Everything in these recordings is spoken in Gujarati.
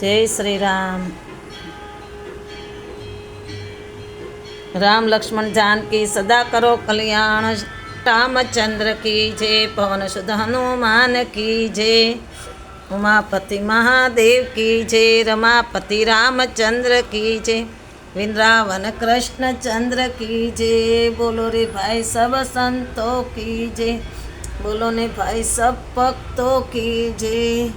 જય શ્રી રામ. રામ લક્ષ્મણ જાનકી, સદા કરો કલ્યાણ. રામચંદ્ર કી જય, પવન સુધ હનુમાન કી જય. ઉમાપતિ મહાદેવ કી જય, રમાપતિ રામચંદ્ર કી જય. વૃંદાવન કૃષ્ણચંદ્ર કી જય. બોલો રે ભાઈ સબ સંતો કી જય. બોલો ને ભાઈ સબ ભક્તો કી જય.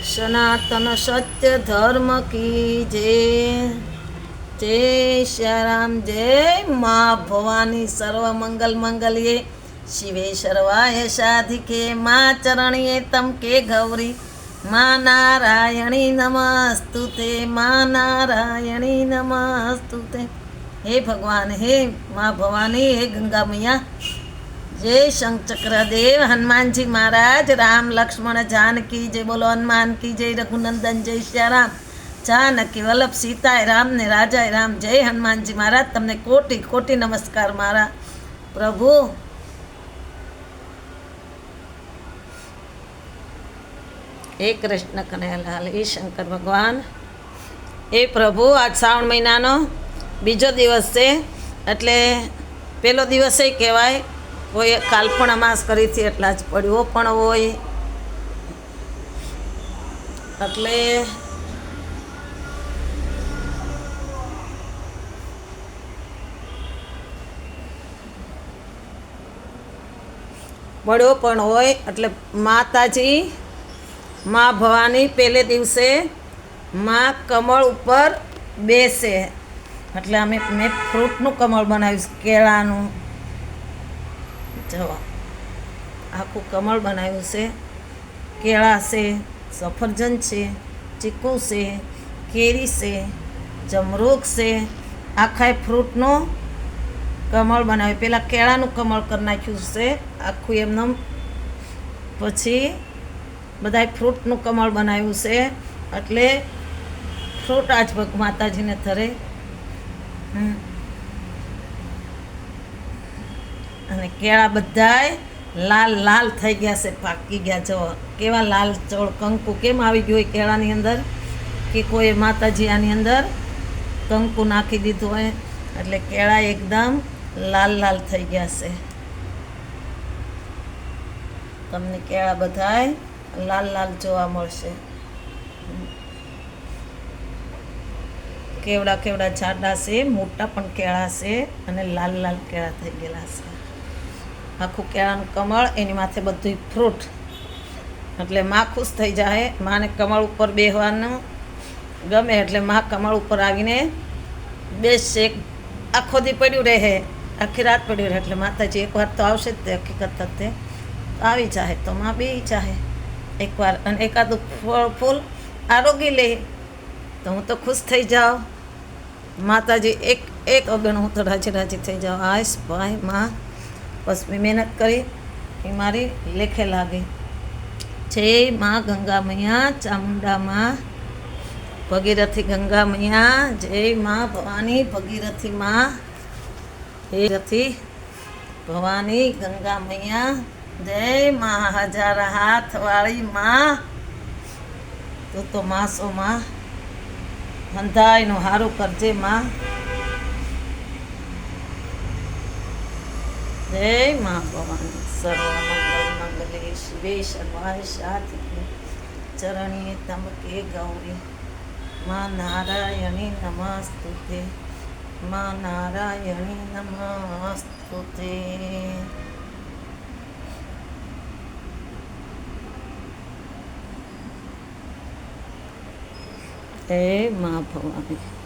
સનાતન સત્ય ધર્મ કી જય જય શ્યારામ જય મા ભવાની સર્વ મંગલ મંગલ્યે શિવે સર્વાય સાધિકે મા ચરણીએ તમ કે ગૌરી મા નારાયણી નમસ્તુ તે મા નારાયણી નમસ્તુ તે હે ભગવાન હે મા ભવાની હે ગંગા મૈયા જય શંકચક્રદેવ હનુમાનજી મહારાજ, રામ લક્ષ્મણ, જાનકી જય, બોલો હનુમાન કી જય, રઘુનંદન જય શ્યારામ જાનકી, વલ્લભ સીતાય રામ ને રાજાય, રામ, જય હનુમાનજી મહારાજ. તમને કોટી કોટી નમસ્કાર મારા પ્રભુ. હે કૃષ્ણ કનૈયાલાલ, હે શંકર ભગવાન. એ પ્રભુ, આજ શ્રાવણ મહિનાનો બીજો દિવસ છે. એટલે પેલો દિવસે કહેવાય કોઈ કાલ્પણ અમાસ કરીથી એટલા જ પડ્યો પણ હોય. એટલે પડ્યો પણ હોય, એટલે માતાજી, મા ભવાની પહેલે દિવસે મા કમળ ઉપર બેસે. એટલે અમે, મેં ફ્રૂટનું કમળ બનાવ્યું, કેળાનું. જો આખું કમળ બનાવ્યું છે. કેળા છે, સફરજન છે, ચીકુ છે, કેરી છે જમરૂખ છે. આખા ફ્રૂટનું કમળ બનાવ્યું. પહેલાં કેળાનું કમળ કરી નાખ્યું છે. આખું એમને પછી બધાય ફ્રૂટનું કમળ બનાવ્યું છે. એટલે ફ્રૂટ આજ માતાજીને થરે હમ. અને કેળા બધાય લાલ લાલ થઈ ગયા છે, પાકી ગયા જો કેવા લાલ ચોળ, કંકુ કેમ આવી ગયું હોય કેળાની અંદર? કે કોઈ માતાજી આની અંદર કંકુ નાખી દીધું હોય, એટલે કેળા એકદમ લાલ લાલ થઈ ગયા છે. તમને કેળા બધાય લાલ લાલ જોવા મળશે. કેવડા કેવડા જાડા છે, મોટા પણ કેળા છે અને લાલ લાલ કેળા થઈ ગયેલા છે. આખું કેળાનું કમળ, એની માથે બધું ફ્રૂટ. એટલે માં ખુશ થઈ જાય માને કમળ ઉપર બેહવાનું ગમે એટલે માં કમળ ઉપર આવીને બેસશે. આખો દી પડ્યું રહે. આખી રાત પડ્યું રહે. એટલે માતાજી એકવાર તો આવશે જ તે હકીકત તે આવી જાય તો માં બે ચાહે એકવાર અને એકાદું ફળ, ફૂલ આરોગી લે. તો હું તો ખુશ થઈ જાઉં. માતાજી એક એક અગણ હું તો રાજી રાજી થઈ જાઉં. આઈશ ભાઈ માં. બસ મહેનત કરી, એ મારી લેખે લાગી. જય મા ગંગા મૈયા ચામુંડા માં ભગીરથી ગંગા મૈયા જય મા ભવાની ભગીરથી માં રથી ભવાની ગંગા મૈયા જય મા હજાર હાથ વાળી માં, તું તો માસો માં, હંધાઈનું હારું કરજે માં. જય મા ભવાની. સર્વ મંગલ મંગલે શિવે સર્વાય સાધિકે ચરણીએ તમકે ગૌરી. માં નારાયણી નમસ્તુતે. માં નારાયણી નમસ્તુતે. હે મા ભવાની.